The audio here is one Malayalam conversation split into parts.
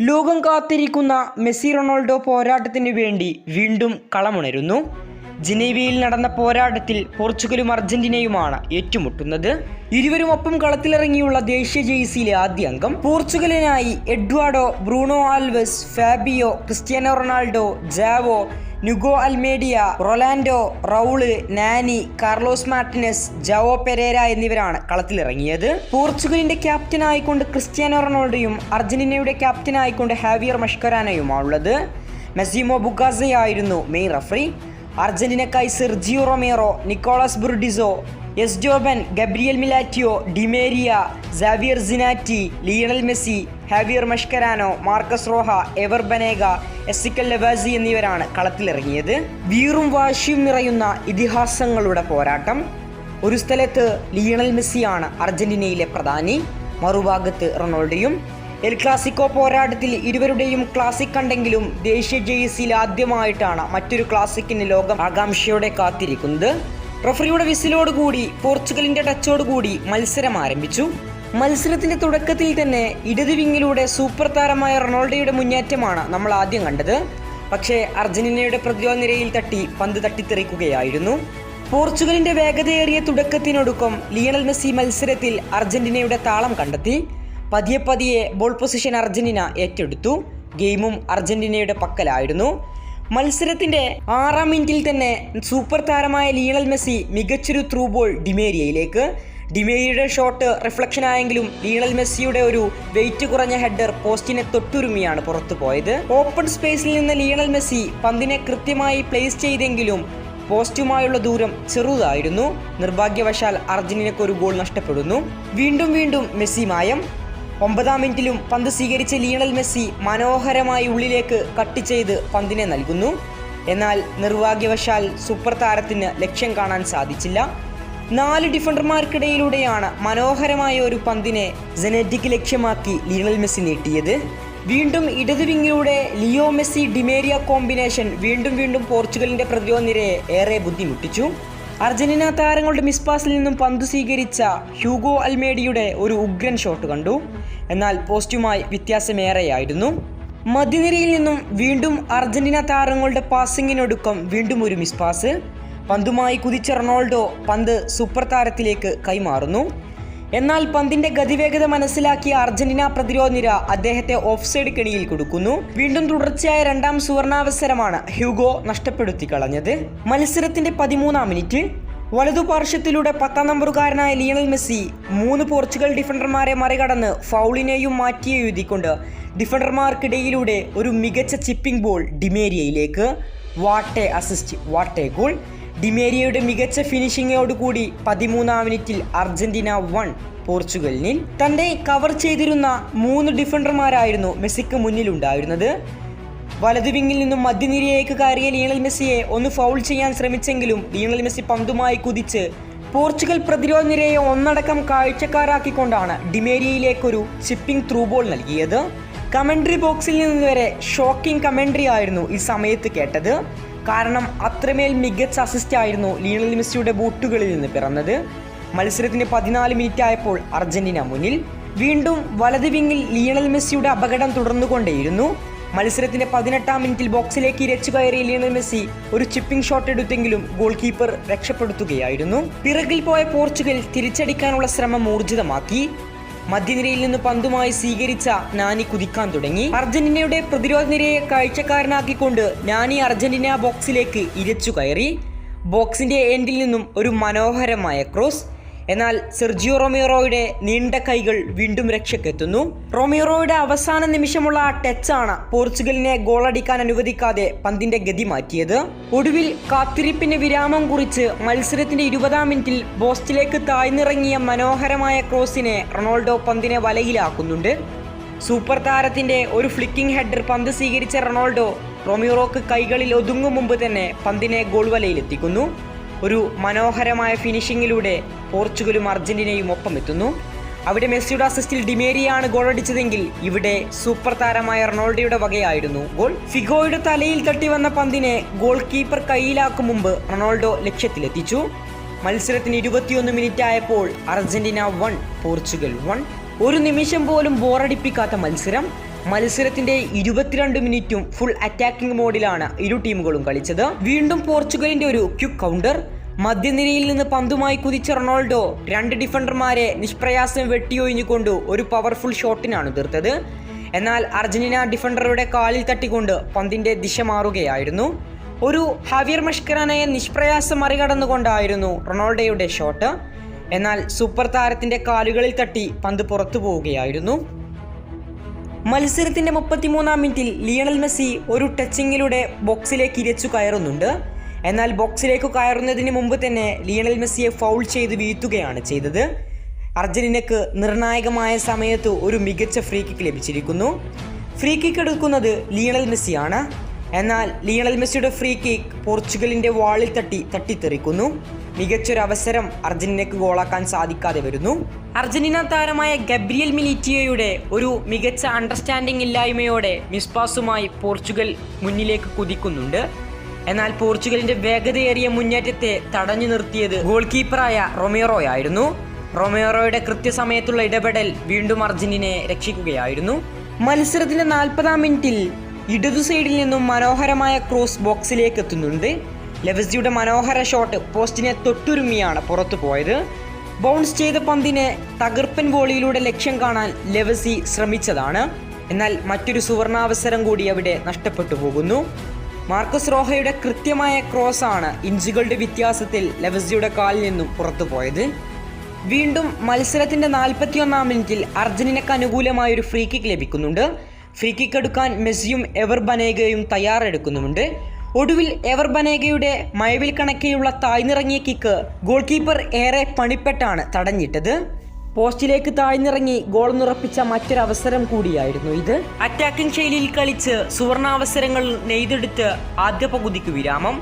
ലോകം കാത്തിരിക്കുന്ന മെസ്സി റൊണാൾഡോ പോരാട്ടത്തിന് വേണ്ടി വീണ്ടും കളമുണരുന്നു. ജനീവയിൽ നടന്ന പോരാട്ടത്തിൽ പോർച്ചുഗലും അർജന്റീനയുമാണ് ഏറ്റുമുട്ടുന്നത്. ഇരുവരും ഒപ്പം കളത്തിലിറങ്ങിയുള്ള ദേശീയ ജേഴ്സിയിലെ ആദ്യ അംഗം. പോർച്ചുഗലിനായി Eduardo Bruno Alves Fabio Cristiano Ronaldo Joao Hugo Almeida Rolando Raul Nani Carlos Martins Joao Pereira എന്നിവരാണ് കളത്തിലിറങ്ങിയത്. പോർച്ചുഗലിന്റെ ക്യാപ്റ്റൻ ആയിക്കൊണ്ട് ക്രിസ്ത്യാനോ റൊണാൾഡോയും അർജന്റീനയുടെ ക്യാപ്റ്റൻ ആയിക്കൊണ്ട് ഹാവിയർ മഷ്കരാനയുമാണുള്ളത്. മെസിമോ ബുഗാസയായിരുന്നു മെയിൻ റഫറി. അർജന്റീനക്കായി സെർജിയോ റൊമേറോ നിക്കോളാസ് ബുർഡിസോ എസ് Joban Gabriel Milito Di Maria Javier Zanetti Lionel Messi Javier Mascherano Marcos Rojo Ever Banega Ezequiel Lavezzi എന്നിവരാണ് കളത്തിലിറങ്ങിയത്. വീറും വാശിയും നിറയുന്ന ഇതിഹാസങ്ങളുടെ പോരാട്ടം. ഒരു സ്ഥലത്ത് ലിയണൽ മെസ്സിയാണ് അർജന്റീനയിലെ പ്രധാനി. മറുഭാഗത്ത് റൊണാൾഡോയും. എൽ ക്ലാസിക്കോ പോരാട്ടത്തിൽ ഇരുവരുടെയും ക്ലാസിക് കണ്ടെങ്കിലും ദേശീയ ജേഴ്സിയിൽ ആദ്യമായിട്ടാണ് മറ്റൊരു ക്ലാസിക്കിന് ലോകം ആകാംക്ഷയോടെ കാത്തിരിക്കുന്നത്. റഫറിയുടെ വിസിലോടുകൂടി പോർച്ചുഗലിന്റെ ടച്ചോടുകൂടി മത്സരം ആരംഭിച്ചു. മത്സരത്തിന്റെ തുടക്കത്തിൽ തന്നെ ഇടത് വിങ്ങിലൂടെ സൂപ്പർ താരമായ റൊണാൾഡോയുടെ മുന്നേറ്റമാണ് നമ്മൾ ആദ്യം കണ്ടത്. പക്ഷേ അർജന്റീനയുടെ പ്രതിരോധ നിരയിൽ തട്ടി പന്ത് തട്ടിത്തെറിക്കുകയായിരുന്നു. പോർച്ചുഗലിന്റെ വേഗതയേറിയ തുടക്കത്തിനൊടുക്കം ലിയണൽ മെസ്സി മത്സരത്തിൽ അർജന്റീനയുടെ താളം കണ്ടെത്തി. പതിയെ പതിയെ ബോൾ പൊസിഷൻ അർജന്റീന ഏറ്റെടുത്തു. ഗെയിമും അർജന്റീനയുടെ പക്കലായിരുന്നു. മത്സരത്തിന്റെ ആറാം മിനിറ്റിൽ തന്നെ സൂപ്പർ താരമായ ലിയണൽ മെസ്സി മികച്ചൊരു ത്രൂ ബോൾ ഡിമേരിയയിലേക്ക്. ഡിമേരിയുടെ ഷോട്ട് റിഫ്ലക്ഷൻ ആയെങ്കിലും ലിയണൽ മെസ്സിയുടെ ഒരു വെയിറ്റ് കുറഞ്ഞ ഹെഡർ പോസ്റ്റിനെ തൊട്ടുരുമിയാണ് പുറത്തു പോയത്. ഓപ്പൺ സ്പേസിൽ നിന്ന് ലിയണൽ മെസ്സി പന്തിനെ കൃത്യമായി പ്ലേസ് ചെയ്തെങ്കിലും പോസ്റ്റുമായുള്ള ദൂരം ചെറുതായിരുന്നു. നിർഭാഗ്യവശാൽ അർജന്റീനക്ക് ഒരു ഗോൾ നഷ്ടപ്പെടുന്നു. വീണ്ടും വീണ്ടും മെസ്സി മായം. ഒമ്പതാം മിനിറ്റിലും പന്ത് സ്വീകരിച്ച ലിയണൽ മെസ്സി മനോഹരമായി ഉള്ളിലേക്ക് കട്ട് ചെയ്ത് പന്തിനെ നൽകുന്നു. എന്നാൽ നിർഭാഗ്യവശാൽ സൂപ്പർ താരത്തിന് ലക്ഷ്യം കാണാൻ സാധിച്ചില്ല. നാല് ഡിഫൻഡർമാർക്കിടയിലൂടെയാണ് മനോഹരമായ ഒരു പന്തിനെ ജനറ്റിക് ലക്ഷ്യമാക്കി ലിയണൽ മെസ്സി നീട്ടിയത്. വീണ്ടും ഇടത് വിങ്ങിലൂടെ Leo Messi Di Maria combination വീണ്ടും വീണ്ടും പോർച്ചുഗലിന്റെ പ്രതിരോധ നിരയെ ഏറെ ബുദ്ധിമുട്ടിച്ചു. അർജന്റീന താരങ്ങളുടെ മിസ്പാസിൽ നിന്നും പന്ത് സ്വീകരിച്ച ഹ്യൂഗോ അൽമേഡിയുടെ ഒരു ഉഗ്രൻ ഷോട്ട് കണ്ടു. എന്നാൽ പോസ്റ്റുമായി വ്യത്യാസമേറെയായിരുന്നു. മധ്യനിരയിൽ നിന്നും വീണ്ടും അർജന്റീന താരങ്ങളുടെ പാസിങ്ങിനൊടുക്കം വീണ്ടും ഒരു മിസ്പാസ് പന്തുമായി കുതിച്ച റൊണാൾഡോ പന്ത് സൂപ്പർ താരത്തിലേക്ക് കൈമാറുന്നു. എന്നാൽ പന്തിന്റെ ഗതിവേഗത മനസ്സിലാക്കിയ അർജന്റീന പ്രതിരോധ നിര അദ്ദേഹത്തെ ഓഫ് സൈഡ് കെണിയിൽ കൊടുക്കുന്നു. വീണ്ടും തുടർച്ചയായ രണ്ടാം സുവർണാവസരമാണ് ഹ്യൂഗോ നഷ്ടപ്പെടുത്തി കളഞ്ഞത്. മത്സരത്തിന്റെ പതിമൂന്നാം മിനിറ്റ് വലതു പാർശ്വത്തിലൂടെ പത്താം നമ്പറുകാരനായ ലിയണൽ മെസ്സി മൂന്ന് പോർച്ചുഗൽ ഡിഫൻഡർമാരെ മറികടന്ന് ഫൗളിനെയും മാറ്റി എഴുതിക്കൊണ്ട് ഡിഫൻഡർമാർക്കിടയിലൂടെ ഒരു മികച്ച chipping ball ഡിമേരിയയിലേക്ക്. What a assist what a goal. ഡിമേരിയയുടെ മികച്ച ഫിനിഷിങ്ങോടുകൂടി പതിമൂന്നാം മിനിറ്റിൽ അർജന്റീന വൺ പോർച്ചുഗലിനിൽ. തന്റെ കവർ ചെയ്തിരുന്ന മൂന്ന് ഡിഫൻഡർമാരായിരുന്നു മെസ്സിക്ക് മുന്നിലുണ്ടായിരുന്നത്. വലതു വിങ്ങിൽ നിന്നും മധ്യനിരയിലേക്ക് കയറിയ ലിയണൽ മെസ്സിയെ ഒന്ന് ഫൗൾ ചെയ്യാൻ ശ്രമിച്ചെങ്കിലും ലിയണൽ മെസ്സി പന്തുമായി കുതിച്ച് പോർച്ചുഗൽ പ്രതിരോധ നിരയെ ഒന്നടക്കം കാഴ്ചക്കാരാക്കിക്കൊണ്ടാണ് ഡിമേരിയയിലേക്കൊരു ചിപ്പിംഗ് ത്രൂ ബോൾ നൽകിയത്. കമൻട്രി ബോക്സിൽ നിന്ന് വരെ ഷോക്കിംഗ് കമൻട്രി ആയിരുന്നു ഈ സമയത്ത് കേട്ടത്. കാരണം അത്രമേൽ മികച്ച അസിസ്റ്റ് ആയിരുന്നു ലിയണൽ മെസ്സിയുടെ ബൂട്ടുകളിൽ നിന്ന് പിറന്നത്. മത്സരത്തിന് പതിനാല് മിനിറ്റ് ആയപ്പോൾ അർജന്റീന മുന്നിൽ. വീണ്ടും വലത് വിങ്ങിൽ ലിയണൽ മെസ്സിയുടെ അപകടം തുടർന്നുകൊണ്ടേയിരുന്നു. മത്സരത്തിന്റെ പതിനെട്ടാം മിനിറ്റിൽ ബോക്സിലേക്ക് ഇരച്ചു കയറിയ ലിയണൽ മെസ്സി ഒരു ചിപ്പിംഗ് ഷോട്ട് എടുത്തെങ്കിലും ഗോൾ കീപ്പർ രക്ഷപ്പെടുത്തുകയായിരുന്നു. പിറകിൽ പോയ പോർച്ചുഗൽ തിരിച്ചടിക്കാനുള്ള ശ്രമം ഊർജിതമാക്കി. മധ്യനിരയിൽ നിന്ന് പന്തുമായി സ്വീകരിച്ച നാനി കുതിക്കാൻ തുടങ്ങി. അർജന്റീനയുടെ പ്രതിരോധ നിരയെ കാഴ്ചക്കാരനാക്കിക്കൊണ്ട് നാനി അർജന്റീന ബോക്സിലേക്ക് ഇരച്ചു കയറി. ബോക്സിന്റെ എൻഡിൽ നിന്നും ഒരു മനോഹരമായ ക്രോസ്. എന്നാൽ സെർജിയോ റൊമേറോയുടെ നീണ്ട കൈകൾ വീണ്ടും രക്ഷക്കെത്തുന്നു റൊമേറോയുടെ അവസാന നിമിഷമുള്ള ആ ടച്ചാണ് പോർച്ചുഗലിനെ ഗോളടിക്കാൻ അനുവദിക്കാതെ പന്തിന്റെ ഗതി മാറ്റിയത്. ഒടുവിൽ കാത്തിരിപ്പിന് വിരാമം കുറിച്ച് മത്സരത്തിന്റെ ഇരുപതാം മിനിറ്റിൽ ബോസ്റ്റിലേക്ക് താഴ്ന്നിറങ്ങിയ മനോഹരമായ ക്രോസിനെ റൊണാൾഡോ പന്തിനെ വലയിലാക്കുന്നുണ്ട്. സൂപ്പർ താരത്തിന്റെ ഒരു ഫ്ലിക്കിംഗ് ഹെഡർ പന്ത് സ്വീകരിച്ച റൊണാൾഡോ റൊമിയോറോക്ക് കൈകളിൽ ഒതുങ്ങും മുമ്പ് തന്നെ പന്തിനെ ഗോൾ വലയിലെത്തിക്കുന്നു. ഒരു മനോഹരമായ ഫിനിഷിങ്ങിലൂടെ പോർച്ചുഗലും അർജന്റീനയും ഒപ്പം എത്തുന്നു അവിടെ മെസ്സിയുടെ അസിസ്റ്റിൽ ഡിമേരിയാണ് ഗോളടിച്ചതെങ്കിൽ ഇവിടെ സൂപ്പർ താരമായ റൊണാൾഡോയുടെ വകയായിരുന്നു ഗോൾ. ഫിഗോയുടെ തലയിൽ തട്ടി വന്ന പന്തിനെ ഗോൾ കീപ്പർ കയ്യിലാക്കും മുമ്പ് റൊണാൾഡോ ലക്ഷ്യത്തിലെത്തിച്ചു. മത്സരത്തിന് ഇരുപത്തിയൊന്ന് മിനിറ്റ് ആയപ്പോൾ അർജന്റീന വൺ പോർച്ചുഗൽ വൺ ഒരു നിമിഷം പോലും ബോറടിപ്പിക്കാത്ത മത്സരം. മത്സരത്തിന്റെ ഇരുപത്തിരണ്ട് മിനിറ്റും ഫുൾ അറ്റാക്കിംഗ് മോഡിലാണ് ഇരു ടീമുകളും കളിച്ചത്. വീണ്ടും പോർച്ചുഗലിന്റെ ഒരു ക്യുക്ക് കൗണ്ടർ മധ്യനിരയിൽ നിന്ന് പന്തുമായി കുതിച്ച റൊണാൾഡോ രണ്ട് ഡിഫൻഡർമാരെ നിഷ്പ്രയാസം വെട്ടിയൊഴിഞ്ഞുകൊണ്ട് ഒരു പവർഫുൾ ഷോട്ടിനാണ് തീർത്തത് എന്നാൽ അർജന്റീന ഡിഫൻഡറുടെ കാലിൽ തട്ടിക്കൊണ്ട് പന്തിന്റെ ദിശ മാറുകയായിരുന്നു. ഒരു ഹവിയർ മഷ്കറാനയെ നിഷ്പ്രയാസം മറികടന്നുകൊണ്ടായിരുന്നു റൊണാൾഡോയുടെ ഷോട്ട് എന്നാൽ സൂപ്പർ താരത്തിന്റെ കാലുകളിൽ തട്ടി പന്ത് പുറത്തു പോവുകയായിരുന്നു. മത്സരത്തിന്റെ മുപ്പത്തിമൂന്നാം മിനിറ്റിൽ ലിയണൽ മെസ്സി ഒരു ടച്ചിങ്ങിലൂടെ ബോക്സിലേക്ക് ഇരച്ചു കയറുന്നുണ്ട്. എന്നാൽ ബോക്സിലേക്ക് കയറുന്നതിന് മുമ്പ് തന്നെ ലിയണൽ മെസ്സിയെ ഫൗൾ ചെയ്ത് വീഴ്ത്തുകയാണ് ചെയ്തത്. അർജന്റീനക്ക് നിർണായകമായ സമയത്ത് ഒരു മികച്ച ഫ്രീ കിക്ക് ലഭിച്ചിരിക്കുന്നു. ഫ്രീ കിക്ക് എടുക്കുന്നത് ലിയണൽ മെസ്സിയാണ്. എന്നാൽ ലിയണൽ മെസ്സിയുടെ ഫ്രീ കിക്ക് പോർച്ചുഗലിന്റെ വാളിൽ തട്ടി തട്ടിത്തെറിക്കുന്നു. മികച്ചൊരു അവസരം അർജന്റീനക്ക് ഗോളാക്കാൻ സാധിക്കാതെ വരുന്നു. അർജന്റീന താരമായ ഗബ്രിയൽ മിലിറ്റിയയുടെ ഒരു മികച്ച അണ്ടർസ്റ്റാൻഡിംഗ് ഇല്ലായ്മയോടെ മിസ്പാസുമായി പോർച്ചുഗൽ മുന്നിലേക്ക് കുതിക്കുന്നുണ്ട്. എന്നാൽ പോർച്ചുഗലിന്റെ വേഗതയേറിയ മുന്നേറ്റത്തെ തടഞ്ഞു നിർത്തിയത് ഗോൾ കീപ്പറായ റൊമേറോയായിരുന്നു റൊമേറോയുടെ കൃത്യസമയത്തുള്ള ഇടപെടൽ വീണ്ടും അർജന്റീനയെ രക്ഷിക്കുകയായിരുന്നു. മത്സരത്തിന്റെ നാൽപ്പതാം മിനിറ്റിൽ ഇടതു സൈഡിൽ നിന്നും മനോഹരമായ ക്രോസ് ബോക്സിലേക്ക് എത്തുന്നുണ്ട്. ലെവസിയുടെ മനോഹര ഷോട്ട് പോസ്റ്റിനെ തൊട്ടുരുമിയാണ് പുറത്തു പോയത്. ബൗൺസ് ചെയ്ത പന്തിനെ തകർപ്പൻ വോളിയിലൂടെ ലക്ഷ്യം കാണാൻ ലെവസി ശ്രമിച്ചതാണ്. എന്നാൽ മറ്റൊരു സുവർണാവസരം കൂടി അവിടെ നഷ്ടപ്പെട്ടു പോകുന്നു. മാർക്കസ് റോഹയുടെ കൃത്യമായ ക്രോസ് ആണ് ഇഞ്ചുകളുടെ വ്യത്യാസത്തിൽ ലെവസിയുടെ കാലിൽ നിന്നും പുറത്തു പോയത്. വീണ്ടും മത്സരത്തിന്റെ നാൽപ്പത്തിയൊന്നാം മിനിറ്റിൽ അർജന്റീനക്ക് അനുകൂലമായ ഒരു ഫ്രീ കിക്ക് ലഭിക്കുന്നുണ്ട്. ഫ്രീ കിക്ക് എടുക്കാൻ മെസ്സിയും എവർ ബനേഗയും തയ്യാറെടുക്കുന്നുമുണ്ട്. ഒടുവിൽ എവർ ബനേഗയുടെ മയവിൽ കണക്കെയുള്ള താഴ്ന്നിറങ്ങിയ കിക്ക് ഗോൾ കീപ്പർ ഏറെ പണിപ്പെട്ടാണ് തടഞ്ഞിട്ടത്. പോസ്റ്റിലേക്ക് താഴ്ന്നിറങ്ങി ഗോൾ നിറപ്പിച്ച മറ്റൊരവസരം കൂടിയായിരുന്നു ഇത്. അറ്റാക്കിംഗ് ശൈലിയിൽ കളിച്ച് സുവർണാവസരങ്ങൾ നെയ്തെടുത്ത് ആദ്യ പകുതിക്ക് വിരാമം.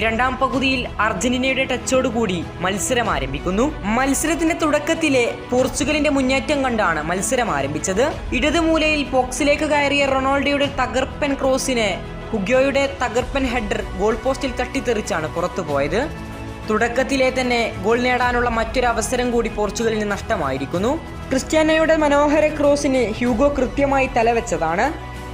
രണ്ടാം പകുതിയിൽ അർജന്റീനയുടെ ടച്ചോടുകൂടി മത്സരം ആരംഭിക്കുന്നു. മത്സരത്തിന്റെ തുടക്കത്തിലെ പോർച്ചുഗലിന്റെ മുന്നേറ്റം കണ്ടാണ് മത്സരം ആരംഭിച്ചത്. ഇടതുമൂലയിൽ ബോക്സിലേക്ക് കയറിയ റൊണാൾഡോയുടെ തകർപ്പൻ ക്രോസിനെ ഹുഗ്യോയുടെ തകർപ്പൻ ഹെഡർ ഗോൾ പോസ്റ്റിൽ തട്ടിത്തെറിച്ചാണ് പുറത്തു പോയത് തുടക്കത്തിലെ തന്നെ ഗോൾ നേടാനുള്ള മറ്റൊരു അവസരം കൂടി പോർച്ചുഗലിന് നഷ്ടമായിരിക്കുന്നു. ക്രിസ്ത്യാനോയുടെ മനോഹര ക്രോസിന് ഹ്യൂഗോ കൃത്യമായി തലവെച്ചതാണ്.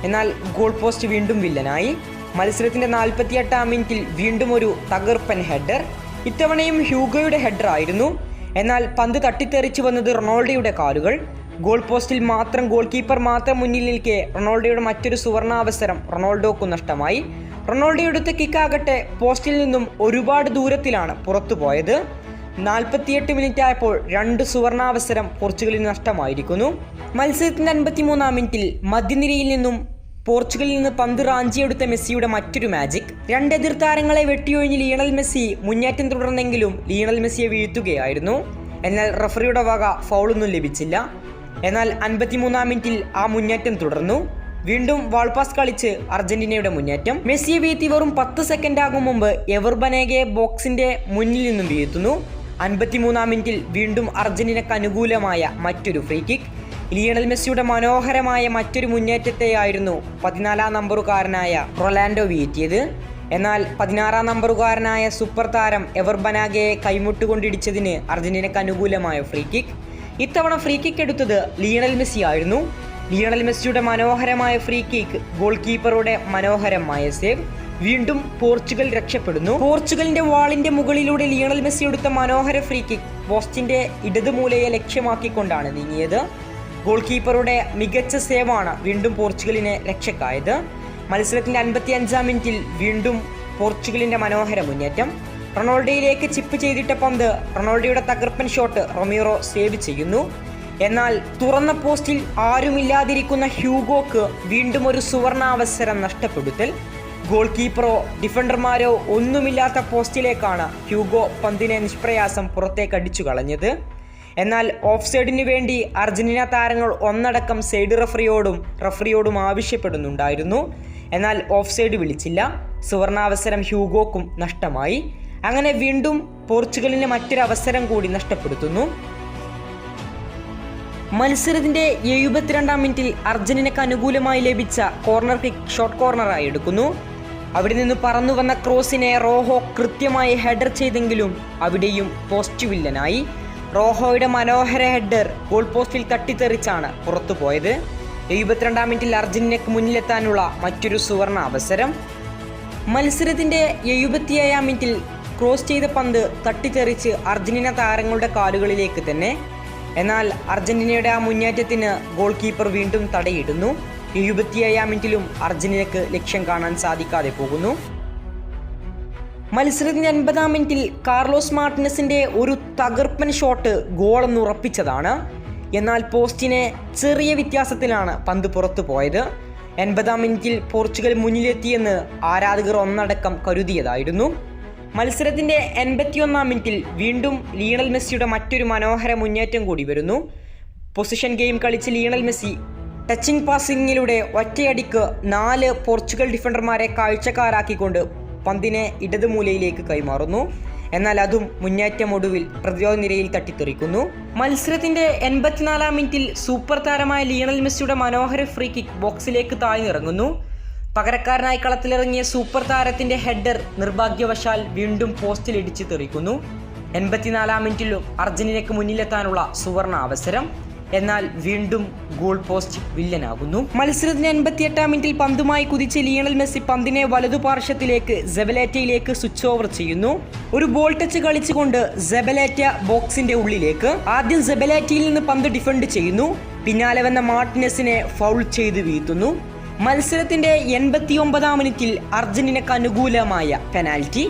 എന്നാൽ ഗോൾ പോസ്റ്റ് വീണ്ടും വില്ലനായി. മത്സരത്തിന്റെ നാൽപ്പത്തിയെട്ടാം മിനിറ്റിൽ വീണ്ടും ഒരു തകർപ്പൻ ഹെഡർ ഇത്തവണയും ഹ്യൂഗോയുടെ ഹെഡർ ആയിരുന്നു. എന്നാൽ പന്ത് തട്ടിത്തെറിച്ചു വന്നത് റൊണാൾഡോയുടെ കാലുകൾ. ഗോൾ പോസ്റ്റിൽ മാത്രം ഗോൾ കീപ്പർ മാത്രം മുന്നിൽ നിൽക്കെ റൊണാൾഡോയുടെ മറ്റൊരു സുവർണാവസരം റൊണാൾഡോക്ക് നഷ്ടമായി. റൊണാൾഡോയുടെ എടുത്ത കിക്കാകട്ടെ പോസ്റ്റിൽ നിന്നും ഒരുപാട് ദൂരത്തിലാണ് പുറത്തു പോയത്. നാൽപ്പത്തിയെട്ട് മിനിറ്റ് ആയപ്പോൾ രണ്ട് സുവർണാവസരം പോർച്ചുഗലിന് നഷ്ടമായിരിക്കുന്നു. മത്സരത്തിന്റെ അൻപത്തിമൂന്നാം മിനിറ്റിൽ മധ്യനിരയിൽ നിന്നും പോർച്ചുഗലിൽ നിന്ന് പന്ത് റാഞ്ചിയെടുത്ത മെസ്സിയുടെ മറ്റൊരു മാജിക്. രണ്ടെതിർ താരങ്ങളെ വെട്ടിയൊഴിഞ്ഞ് ലിയണൽ മെസ്സി മുന്നേറ്റം തുടർന്നെങ്കിലും ലിയണൽ മെസ്സിയെ വീഴ്ത്തുകയായിരുന്നു. എന്നാൽ റഫറിയുടെ വക ഫൗളൊന്നും ലഭിച്ചില്ല. എന്നാൽ അൻപത്തിമൂന്നാം മിനിറ്റിൽ ആ മുന്നേറ്റം തുടർന്നു. വീണ്ടും വാൾപാസ് കളിച്ച് അർജന്റീനയുടെ മുന്നേറ്റം. മെസ്സിയെ വീഴ്ത്തി വെറും പത്ത് സെക്കൻഡ് ആകും മുമ്പ് എവർ ബനേഗയെ ബോക്സിന്റെ മുന്നിൽ നിന്നും വീഴ്ത്തുന്നു. അൻപത്തിമൂന്നാം മിനിറ്റിൽ വീണ്ടും അർജന്റീനക്ക് അനുകൂലമായ മറ്റൊരു ഫ്രീ കിക്ക്. ലിയണൽ മെസ്സിയുടെ മനോഹരമായ മറ്റൊരു മുന്നേറ്റത്തെയായിരുന്നു പതിനാലാം നമ്പറുകാരനായ റൊലാൻഡോ വീറ്റിയത് എന്നാൽ പതിനാറാം നമ്പറുകാരനായ സൂപ്പർ താരം എവർ ബനാഗയെ കൈമുട്ടുകൊണ്ടിടിച്ചതിന് അർജന്റീനയ്ക്ക് അനുകൂലമായ ഫ്രീ കിക്ക് ഇത്തവണ ഫ്രീ കിക്ക് എടുത്തത് ലിയണൽ മെസ്സി ആയിരുന്നു. ലിയണൽ മെസ്സിയുടെ മനോഹരമായ ഫ്രീ കിക്ക് ഗോൾ കീപ്പറുടെ മനോഹരമായ സേവ് വീണ്ടും പോർച്ചുഗൽ രക്ഷപ്പെടുന്നു. പോർച്ചുഗലിന്റെ വാളിന്റെ മുകളിലൂടെ ലിയണൽ മെസ്സി എടുത്ത മനോഹര ഫ്രീ കിക്ക് പോസ്റ്റിന്റെ ഇടതുമൂലയെ ലക്ഷ്യമാക്കിക്കൊണ്ടാണ് നീങ്ങിയത്. ഗോൾ കീപ്പറുടെ മികച്ച സേവാണ് വീണ്ടും പോർച്ചുഗലിനെ രക്ഷക്കായത്. മത്സരത്തിന്റെ അൻപത്തി അഞ്ചാം മിനിറ്റിൽ വീണ്ടും പോർച്ചുഗലിന്റെ മനോഹര മുന്നേറ്റം. റൊണാൾഡോയിലേക്ക് ചിപ്പ് ചെയ്തിട്ട പന്ത് റൊണാൾഡോയുടെ തകർപ്പൻ ഷോട്ട് റൊമീറോ സേവ് ചെയ്യുന്നു. എന്നാൽ തുറന്ന പോസ്റ്റിൽ ആരുമില്ലാതിരിക്കുന്ന ഹ്യൂഗോക്ക് വീണ്ടും ഒരു സുവർണാവസരം നഷ്ടപ്പെടുത്തൽ. ഗോൾ കീപ്പറോ ഡിഫൻഡർമാരോ ഒന്നുമില്ലാത്ത പോസ്റ്റിലേക്കാണ് ഹ്യൂഗോ പന്തിനെ നിഷ്പ്രയാസം പുറത്തേക്ക് അടിച്ചു കളഞ്ഞത് എന്നാൽ ഓഫ് സൈഡിന് വേണ്ടി അർജന്റീന താരങ്ങൾ ഒന്നടക്കം സൈഡ് റഫറിയോടും റഫറിയോടും ആവശ്യപ്പെടുന്നുണ്ടായിരുന്നു. എന്നാൽ ഓഫ് സൈഡ് വിളിച്ചില്ല. സുവർണാവസരം ഹ്യൂഗോക്കും നഷ്ടമായി. അങ്ങനെ വീണ്ടും പോർച്ചുഗലിന് മറ്റൊരവസരം കൂടി നഷ്ടപ്പെടുത്തുന്നു. മത്സരത്തിന്റെ എഴുപത്തിരണ്ടാം മിനിറ്റിൽ അർജന്റീനക്ക് അനുകൂലമായി ലഭിച്ച കോർണർ കിക്ക് ഷോർട്ട് കോർണറായി എടുക്കുന്നു. അവിടെ നിന്ന് പറന്നു വന്ന ക്രോസിനെ റോഹോ കൃത്യമായി ഹെഡർ ചെയ്തെങ്കിലും അവിടെയും പോസ്റ്റ് വില്ലനായി. റോഹോയുടെ മനോഹര ഹെഡർ ഗോൾ പോസ്റ്റിൽ തട്ടിത്തെറിച്ചാണ് പുറത്തു പോയത്. എഴുപത്തിരണ്ടാം മിനിറ്റിൽ അർജന്റീനയ്ക്ക് മുന്നിലെത്താനുള്ള മറ്റൊരു സുവർണ അവസരം. മത്സരത്തിന്റെ എഴുപത്തിയേഴാം മിനിറ്റിൽ ക്രോസ് ചെയ്ത പന്ത് തട്ടിത്തെറിച്ച് അർജന്റീന താരങ്ങളുടെ കാലുകളിലേക്ക് തന്നെ. എന്നാൽ അർജന്റീനയുടെ ആ മുന്നേറ്റത്തിന് ഗോൾ കീപ്പർ വീണ്ടും തടയിടുന്നു. എഴുപത്തിയേഴാം മിനിറ്റിലും അർജന്റീനയ്ക്ക് ലക്ഷ്യം കാണാൻ സാധിക്കാതെ പോകുന്നു. മത്സരത്തിന്റെ അൻപതാം മിനിറ്റിൽ കാർലോസ് മാർട്ടിനസിന്റെ ഒരു തകർപ്പൻ ഷോട്ട് ഗോളെന്ന് ഉറപ്പിച്ചതാണ്. എന്നാൽ പോസ്റ്റിനെ ചെറിയ വ്യത്യാസത്തിലാണ് പന്ത് പുറത്തു പോയത്. എൺപതാം മിനിറ്റിൽ പോർച്ചുഗൽ മുന്നിലെത്തിയെന്ന് ആരാധകർ ഒന്നടക്കം കരുതിയതായിരുന്നു. മത്സരത്തിന്റെ എൺപത്തിയൊന്നാം മിനിറ്റിൽ വീണ്ടും ലീണൽ മെസ്സിയുടെ മറ്റൊരു മനോഹര മുന്നേറ്റം കൂടി വരുന്നു. പൊസിഷൻ ഗെയിം കളിച്ച് ലീണൽ മെസ്സി ടച്ചിങ് പാസിങ്ങിലൂടെ ഒറ്റയടിക്ക് നാല് പോർച്ചുഗൽ ഡിഫൻഡർമാരെ കാഴ്ചക്കാരാക്കിക്കൊണ്ട് പന്തിനെ ഇടതുമൂലയിലേക്ക് കൈമാറുന്നു. എന്നാൽ അതും മുന്നേറ്റം ഒടുവിൽ പ്രതിരോധ നിരയിൽ തട്ടിത്തെറിക്കുന്നു. മത്സരത്തിന്റെ എൺപത്തിനാലാം മിനിറ്റിൽ സൂപ്പർ താരമായ ലിയണൽ മെസ്സിയുടെ മനോഹര ഫ്രീ കിക്ക് ബോക്സിലേക്ക് താഴ്ന്നിറങ്ങുന്നു. പകരക്കാരനായി കളത്തിലിറങ്ങിയ സൂപ്പർ താരത്തിന്റെ ഹെഡർ നിർഭാഗ്യവശാൽ വീണ്ടും പോസ്റ്റിൽ ഇടിച്ചു തെറിക്കുന്നു. എൺപത്തിനാലാം മിനിറ്റിലും അർജന്റീനയ്ക്ക് മുന്നിലെത്താനുള്ള സുവർണ അവസരം. എന്നാൽ വീണ്ടും ഗോൾ പോസ്റ്റ് വില്ലനാകുന്നു. മത്സരത്തിന് എൺപത്തിയെട്ടാം മിനിറ്റിൽ പന്തുമായി കുതിച്ച് ലിയണൽ മെസ്സി പന്തിനെ വലതുപാർശ്വത്തിലേക്ക് ജബലേറ്റയിലേക്ക് സ്വിച്ച് ഓവർ ചെയ്യുന്നു. ഒരു ബോൾ ടച്ച് കളിച്ചുകൊണ്ട് ജബലേറ്റ ബോക്സിന്റെ ഉള്ളിലേക്ക് ആദ്യം ജബലേറ്റയിൽ നിന്ന് പന്ത് ഡിഫെൻഡ് ചെയ്യുന്നു. പിന്നാലെ വന്ന മാർട്ടിനസിനെ ഫൗൾ ചെയ്ത് വീഴ്ത്തുന്നു. മത്സരത്തിന്റെ എൺപത്തി ഒമ്പതാം മിനിറ്റിൽ അർജന്റീനക്ക് അനുകൂലമായ പെനാൽറ്റി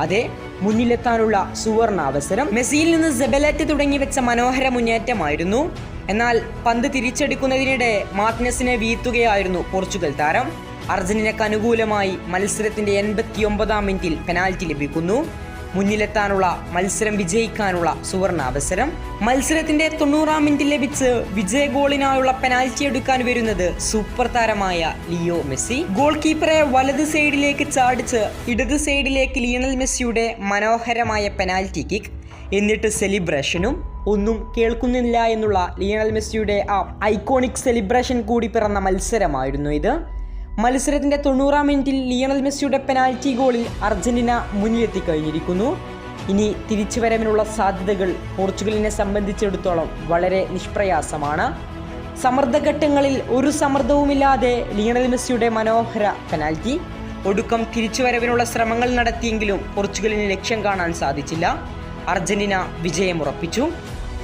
അതെ മുന്നിലെത്താനുള്ള സുവർണ അവസരം മെസ്സിയിൽ നിന്ന് സെബലേറ്റ് തുടങ്ങി വെച്ച മനോഹര മുന്നേറ്റമായിരുന്നു. എന്നാൽ പന്ത് തിരിച്ചെടുക്കുന്നതിനിടെ മാർട്ടിനസിനെ വീഴ്ത്തുകയായിരുന്നു പോർച്ചുഗൽ താരം. അർജന്റീനക്ക് അനുകൂലമായി മത്സരത്തിന്റെ എൺപത്തി ഒമ്പതാം മിനിറ്റിൽ പെനാൽറ്റി ലഭിക്കുന്നു. മുന്നിലെത്താനുള്ള മത്സരം വിജയിക്കാനുള്ള സുവർണ അവസരം മത്സരത്തിന്റെ തൊണ്ണൂറാം മിനിറ്റിൽ ലഭിച്ച് വിജയ ഗോളിനായുള്ള പെനാൽറ്റി എടുക്കാൻ വരുന്നത് സൂപ്പർ താരമായ ലിയോ മെസ്സി. ഗോൾ കീപ്പറെ വലത് സൈഡിലേക്ക് ചാടിച്ച് ഇടത് സൈഡിലേക്ക് ലിയണൽ മെസ്സിയുടെ മനോഹരമായ പെനാൽറ്റി കിക്ക്. എന്നിട്ട് സെലിബ്രേഷനും ഒന്നും കേൾക്കുന്നില്ല എന്നുള്ള ലിയണൽ മെസ്സിയുടെ ആ ഐക്കോണിക് സെലിബ്രേഷൻ കൂടി പിറന്ന മത്സരമായിരുന്നു ഇത്. മത്സരത്തിന്റെ തൊണ്ണൂറാം മിനിറ്റിൽ ലിയണൽ മെസ്സിയുടെ പെനാൽറ്റി ഗോളിൽ അർജന്റീന മുന്നിലെത്തി കഴിഞ്ഞിരിക്കുന്നു ഇനി തിരിച്ചുവരവിനുള്ള സാധ്യതകൾ പോർച്ചുഗലിനെ സംബന്ധിച്ചിടത്തോളം വളരെ നിഷ്പ്രയാസമാണ്. സമ്മർദ്ദഘട്ടങ്ങളിൽ ഒരു സമ്മർദ്ദവുമില്ലാതെ ലിയണൽ മെസ്സിയുടെ മനോഹര പെനാൽറ്റി. ഒടുക്കം തിരിച്ചുവരവിനുള്ള ശ്രമങ്ങൾ നടത്തിയെങ്കിലും പോർച്ചുഗലിന് ലക്ഷ്യം കാണാൻ സാധിച്ചില്ല. അർജന്റീന വിജയമുറപ്പിച്ചു.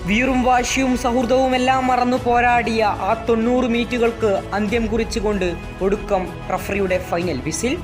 വീറും വാശിയും സൗഹൃദവുമെല്ലാം മറന്നു പോരാടിയ ആ തൊണ്ണൂറ് മിനിറ്റുകൾക്ക് അന്ത്യം കുറിച്ചുകൊണ്ട് ഒടുക്കം റഫറിയുടെ ഫൈനൽ വിസിൽ